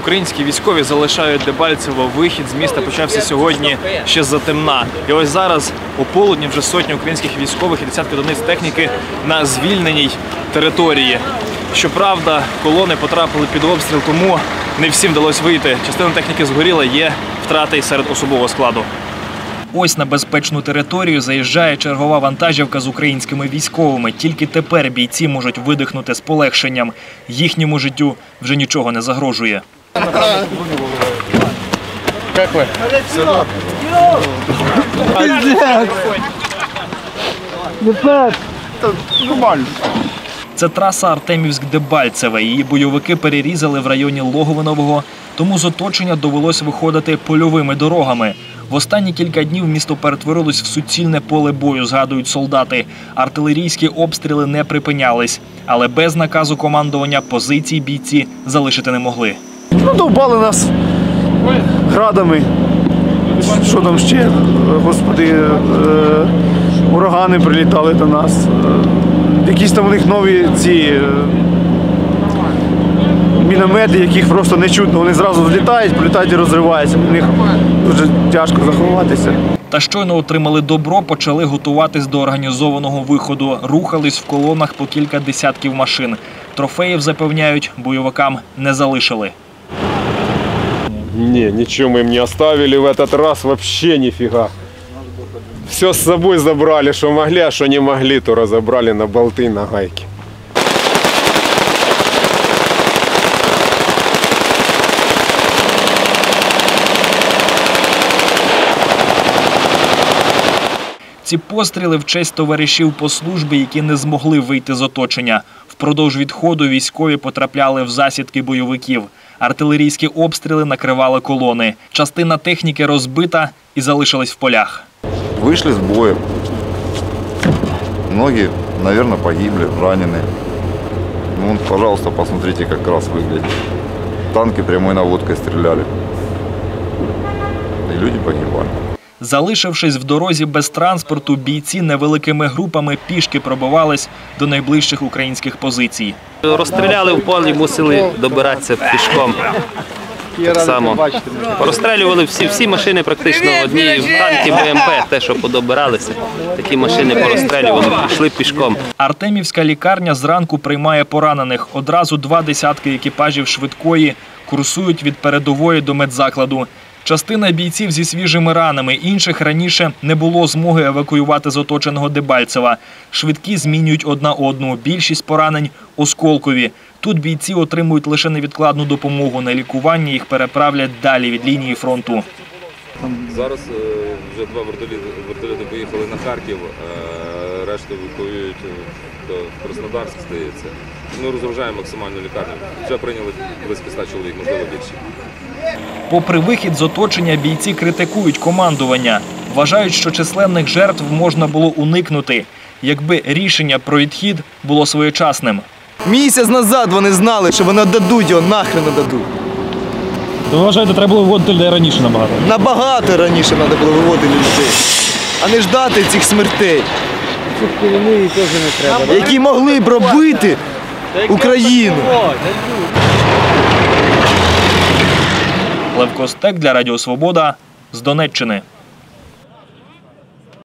Українські військові залишають Дебальцево. Вихід з міста почався сьогодні ще за темна. І ось зараз у полудні вже сотні українських військових і десятки одиниць техніки на звільненій території. Щоправда, колони потрапили під обстріл, тому не всім вдалося вийти. Частина техніки згоріла, є втрати серед особового складу. Ось на безпечну територію заїжджає чергова вантажівка з українськими військовими. Тільки тепер бійці можуть видихнути з полегшенням. Їхньому життю вже нічого не загрожує. Це траса Артемівськ-Дебальцеве. Її бойовики перерізали в районі Логовинового, тому з оточення довелось виходити польовими дорогами. В останні кілька днів місто перетворилось в суцільне поле бою, згадують солдати. Артилерійські обстріли не припинялись, але без наказу командування позиції бійці залишити не могли. Ну, довбали нас градами. Що там ще? Господи, е, урагани прилітали до нас. Е, Якісь там у них нові ці е, міномети, яких просто не чутно. Вони зразу влітають, прилітають і розриваються. У них дуже тяжко заховатися. Та щойно отримали добро, почали готуватись до організованого виходу. Рухались в колонах по кілька десятків машин. Трофеїв запевняють, бойовикам не залишили. Не, ничего мы им не оставили в этот раз, вообще нифига. Все с собой забрали, что могли, а что не могли, то разобрали на болты, на гайки. Ці постріли в честь товаришів по службі, які не змогли вийти з оточення. Впродовж відходу військові потрапляли в засідки бойовиків. Артилерійські обстріли накривали колони. Частина техніки розбита і залишилась в полях. Вышли с боя. Многие, наверное, погибли, ранены. Ну, вон, пожалуйста, посмотрите, как раз выглядит. Танки прямой наводкой стреляли. И люди погибали. Залишившись в дорозі без транспорту, бійці невеликими групами пішки пробивались до найближчих українських позицій. Розстріляли в полі, мусили добиратися пішком. Так само. Розстрілювали всі, всі машини практично одні танки БМП, те, що подобиралися. Такі машини порозстрілювали, пішли пішком. Артемівська лікарня зранку приймає поранених. Одразу два десятки екіпажів швидкої курсують від передової до медзакладу. Частина бійців зі свіжими ранами, інших раніше не було змоги евакуювати з оточеного Дебальцева. Швидкі змінюють одна одну. Більшість поранень осколкові. Тут бійці отримують лише невідкладну допомогу. На лікування їх переправлять далі від лінії фронту. Зараз е, вже два вертоліти, поїхали на Харків, е, решту евакуюють е, до Краснодарськ, здається. Ми розгружаємо максимальну лікарню. Вже прийняли близько 100 чоловік, можливо більше. Попри вихід з оточення, бійці критикують командування. Вважають, що численних жертв можна було уникнути, якби рішення про відхід було своєчасним. Місяць назад вони знали, що вони дадуть його, нахрен не дадуть. Ви вважаєте, треба було вводити людей раніше набагато? Набагато раніше треба було виводити людей, а не ждати цих смертей. Які могли б робити Україну. Левко Стек для Радіо Свобода з Донеччини.